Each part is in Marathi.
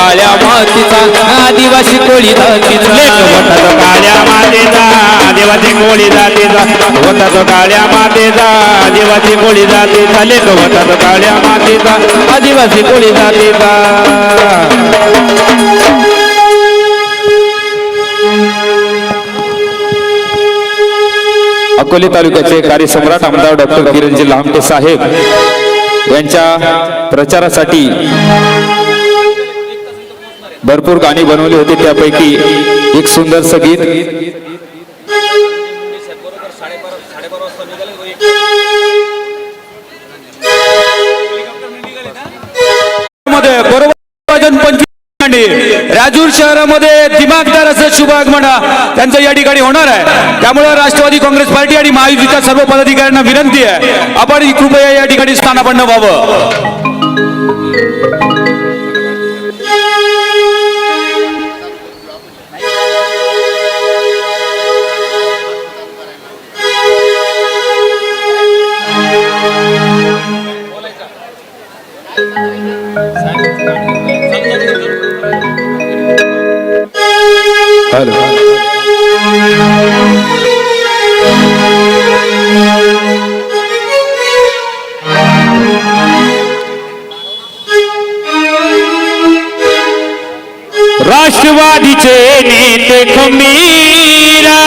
काळ्या मातीचा आदिवासी कोळी जातीचा. होता तो काळ्या मातेचा देवाची कोळी जातीचा. होता तो काळ्या मातेचा देवाची कोळी जातीचा. लेख होता तो काळ्या मातेचा आदिवासी कोळी जातीचा. अकोले तालुक्याचे कार्यसम्राट आमदार डॉक्टर किरणजी लामटे साहेब यांच्या प्रचारासाठी भरपूर गाणी बनवली होती त्यापैकी एक सुंदर गीत. राजूर शहरामध्ये दिमागदार असं शुभ म्हणा त्यांचं या ठिकाणी होणार आहे. त्यामुळे राष्ट्रवादी काँग्रेस पार्टी आणि महायुतीच्या सर्व पदाधिकाऱ्यांना विनंती आहे. आपण कृपया या ठिकाणी स्थानापन्न व्हावं. हॅलो राष्ट्रवादीचे नेते खमीरा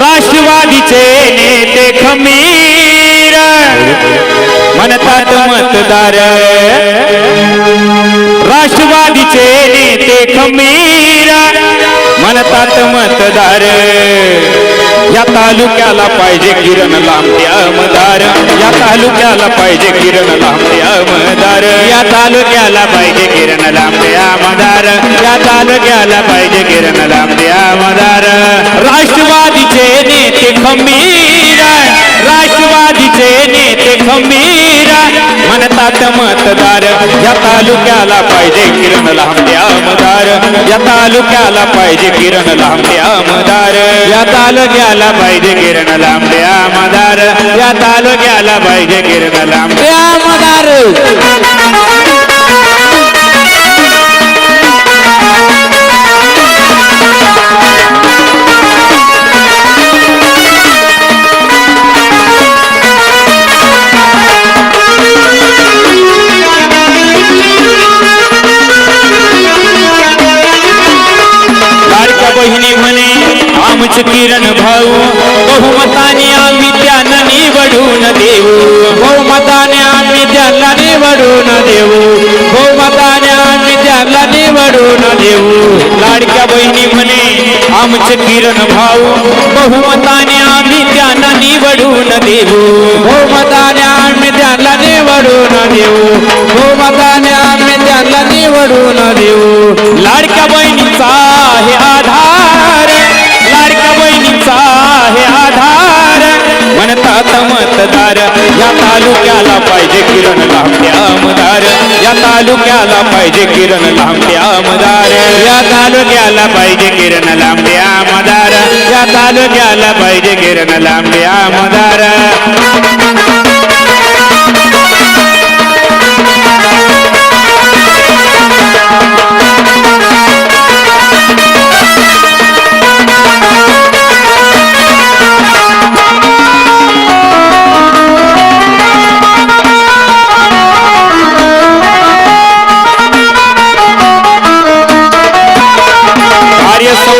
राष्ट्रवादीचे मतदार राष्ट्रवादीचे नेते खमीर. म्हणतात मतदार. या तालुक्याला पाहिजे किरण लांबत्या मदार या तालुक्याला पाहिजे किरण लांबत्या आमदार. या तालुक्याला पाहिजे किरण लांबत्या आमदार. या तालुक्याला पाहिजे किरण लांबे आमदार. राष्ट्रवादीचे नेते खमीर. राष्ट्रवादीचे नेते खमीर. म्हणतात मतदार या तालुक्याला पाहिजे किरण लांबे आमदार. या तालुक्याला पाहिजे किरण लांबे आमदार. या तालुक्याला पाहिजे किरण लांबे आमदार. या तालुक्याला पाहिजे किरण लांबे आमदार. आमचे किरण भाऊ बहुमताने आम्ही त्यांना निवडून देऊ. बहुमताने आम्ही त्यांना निवडून देऊ. बहुमताने आम्ही त्यांना निवडून देऊ. लाडक्या बहिणी म्हणे आमचे किरण भाऊ बहुमताने आम्ही त्यांना निवडून देऊ. बहुमताने आम्ही त्यांना निवडून देऊ. बहुमताने आम्ही त्यांना निवडून देऊ. लाडक्या बहिणीचा हे आधार मतदार या तालुक्याला पाहिजे किरण लांबे आमदार. या तालुक्याला पाहिजे किरण लांबे आमदार. या तालुक्याला पाहिजे किरण लांबे आमदार. या तालुक्याला पाहिजे किरण लांबे आमदार.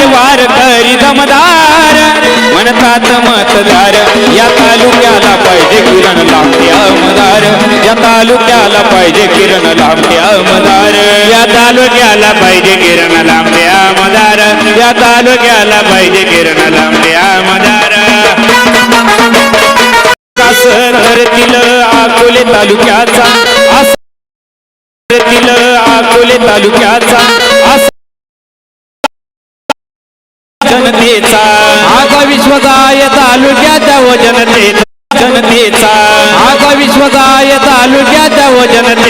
विकासाचे वार करी दमदार म्हणतात मतदार या तालुक्याला पाहिजे किरण लांबे आमदार. या तालुक्याला पाहिजे किरण लांबे आमदार. या तालुक्याला पाहिजे किरण लांबे आमदार. या तालुक्याला पाहिजे किरण लांबे आमदार. विश्वास करतील अकोले तालुक्याचा असा करतील अकोले तालुक्याचा असा जनतेचा. आका विश्वदाय तालुक्याच्या व जनतेचा. जनतेचा. आका विश्वदाय तालुक्याच्या व जनते